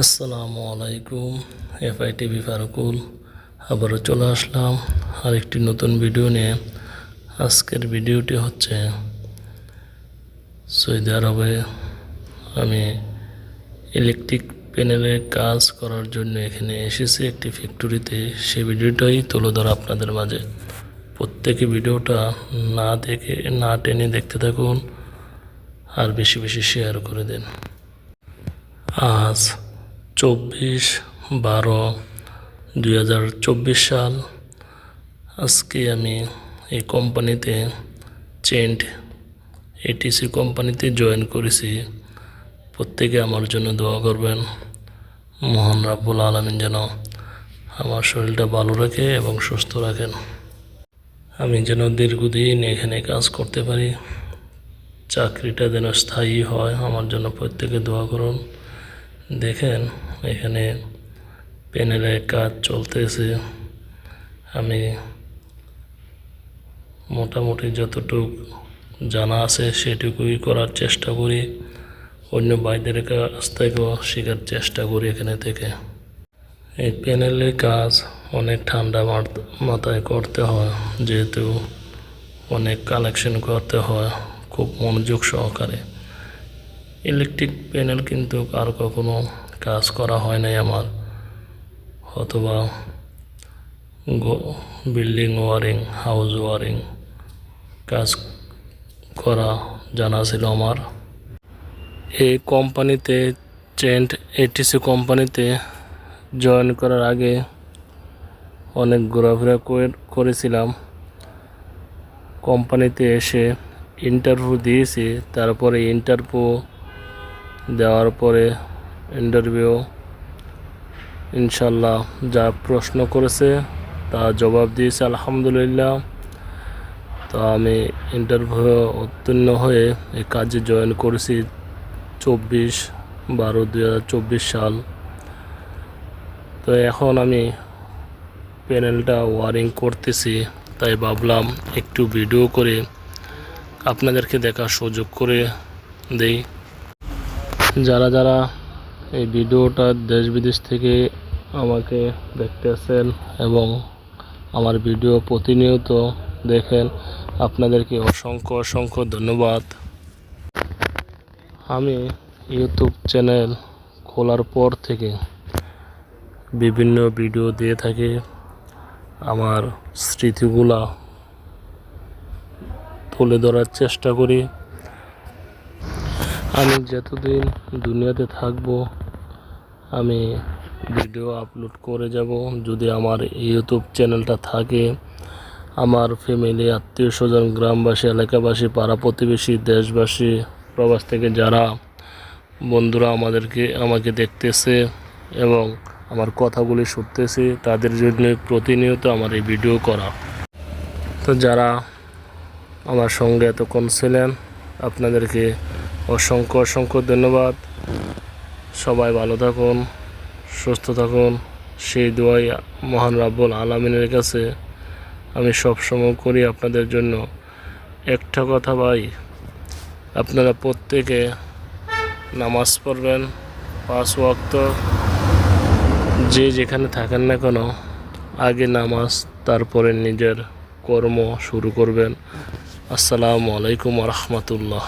আসসালামু আলাইকুম, FI TV Farukul. আবারও চলে আসলাম আরেকটি নতুন ভিডিও নিয়ে। আজকের ভিডিওটি হচ্ছে সৌদি আরবে আমি ইলেকট্রিক প্যানেলের কাজ করার জন্য এখানে এসেছি একটি ফ্যাক্টরিতে। সেই ভিডিওটাই তুলে ধরা আপনাদের মাঝে। প্রত্যেকে ভিডিওটা না দেখে, না টেনে দেখতে থাকুন আর বেশি বেশি শেয়ার করে দেন। আজ চব্বিশ বারো দুই হাজার চব্বিশ সাল। আজকে আমি এই কোম্পানিতে চেন্ট এটিসি কোম্পানিতে জয়েন করেছি। প্রত্যেকে আমার জন্য দোয়া করবেন। মহান রাব্বুল আলমিন যেন আমার শরীরটা ভালো রাখে এবং সুস্থ রাখেন। আমি যেন দীর্ঘদিন এখানে কাজ করতে পারি। চাকরিটা যেন স্থায়ী হয়, আমার জন্য প্রত্যেকে দোয়া করুন। দেখেন, এখানে প্যানেলের কাজ চলতেছে। আমি মোটামুটি যতটুক জানা আছে সেটুকুই করার চেষ্টা করি। অন্য বাইদের কাছ থেকেও শেখার চেষ্টা করি এখানে থেকে। এই প্যানেলের কাজ অনেক ঠান্ডা মাথায় করতে হয়, যেহেতু অনেক কানেকশন করতে হয়, খুব মনোযোগ সহকারে। ইলেকট্রিক প্যানেল কিন্তু আর কখনো কাজ করা হয় নাই আমার। অথবা বিল্ডিং ওয়ারিং, হাউস ওয়ারিং কাজ করা জানা ছিল আমার। এই কোম্পানিতে, চেন্ট এটিসি কোম্পানিতে জয়েন করার আগে অনেক ঘোরাফেরা করে- করেছিলাম। কোম্পানিতে এসে ইন্টারভিউ দিয়েছি, তারপরে ইন্টারভিউ দেওয়ার পরে ইন্টারভিউ ইনশাল্লাহ যা প্রশ্ন করেছে তা জবাব দিয়েছে, আলহামদুলিল্লাহ। তো আমি ইন্টারভিউ উত্তীর্ণ হয়ে এই কাজে জয়েন করেছি চব্বিশ বারো দু সাল। তো এখন আমি প্যানেলটা ওয়ারিং করতেছি, তাই ভাবলাম একটু ভিডিও করে আপনাদেরকে দেখার সুযোগ করে দেই। যারা যারা এই ভিডিওটা দেশ বিদেশ থেকে আমাকে দেখতেছেন এবং আমার ভিডিও প্রতিনিয়ত দেখেন, আপনাদেরকে অসংখ্য অসংখ্য ধন্যবাদ। আমি ইউটিউব চ্যানেল খোলার পর থেকে বিভিন্ন ভিডিও দিয়ে থাকি। আমার স্মৃতিগুলা তুলে ধরার চেষ্টা করি। আমি যতদিন দুনিয়াতে থাকব, আমি ভিডিও আপলোড করে যাব। যদি আমার ইউটিউব চ্যানেলটা থাকে, আমার ফ্যামিলি আত্মীয় স্বজন, গ্রামবাসী, এলাকাবাসী, পাড়া প্রতিবেশী, দেশবাসী, প্রবাস থেকে যারা বন্ধুরা আমাদেরকে, আমাকে দেখতেছে এবং আমার কথাগুলি শুনতেছে, তাদের জন্য প্রতিনিয়ত আমার এই ভিডিও করা। তো যারা আমার সঙ্গে এতক্ষণ ছিলেন, আপনাদেরকে অসংখ্য অসংখ্য ধন্যবাদ। সবাই ভালো থাকুন, সুস্থ থাকুন। সেই দোয়াই মহান রাব্বুল আলমিনের কাছে আমি সবসময় করি আপনাদের জন্য। একটা কথা ভাই, আপনারা প্রত্যেকে নামাজ পড়বেন, পাঁচ ওয়াক্ত। যে যেখানে থাকেন না কেন, আগে নামাজ, তারপরে নিজের কর্ম শুরু করবেন। আসসালামু আলাইকুম রহমতুল্লাহ।